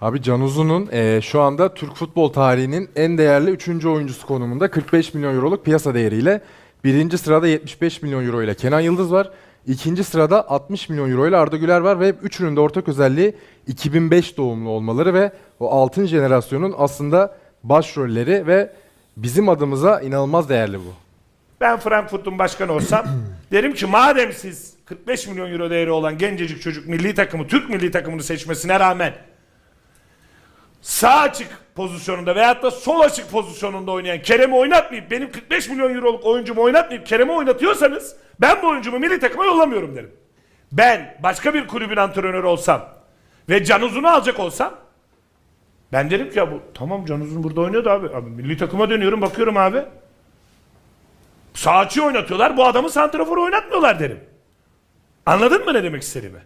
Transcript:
Abi Can Uzun'un eee, şu anda Türk futbol tarihinin en değerli 3. oyuncusu konumunda 45 milyon euroluk piyasa değeriyle. Birinci sırada 75 milyon euro ile Kenan Yıldız var. İkinci sırada 60 milyon euro ile Arda Güler var ve üçünün de ortak özelliği 2005 doğumlu olmaları ve o altın jenerasyonun aslında başrolleri ve bizim adımıza inanılmaz değerli bu. Ben Frankfurt'un başkanı olsam derim ki madem siz 45 milyon euro değeri olan gencecik çocuk milli takımı, Türk milli takımını seçmesine rağmen sağ açık pozisyonunda veyahut da sol açık pozisyonunda oynayan Kerem'i oynatmayıp benim 45 milyon euroluk oyuncumu oynatmayıp Kerem'i oynatıyorsanız ben bu oyuncumu milli takıma yollamıyorum derim. Ben başka bir kulübün antrenörü olsam ve Can Uzun'u alacak olsam ben derim ki ya bu tamam Can Uzun burada oynuyordu abi. abi milli takıma dönüyorum bakıyorum abi. Sağ oynatıyorlar bu adamı santrafor oynatmıyorlar derim. Anladın mı ne demek istediğimi?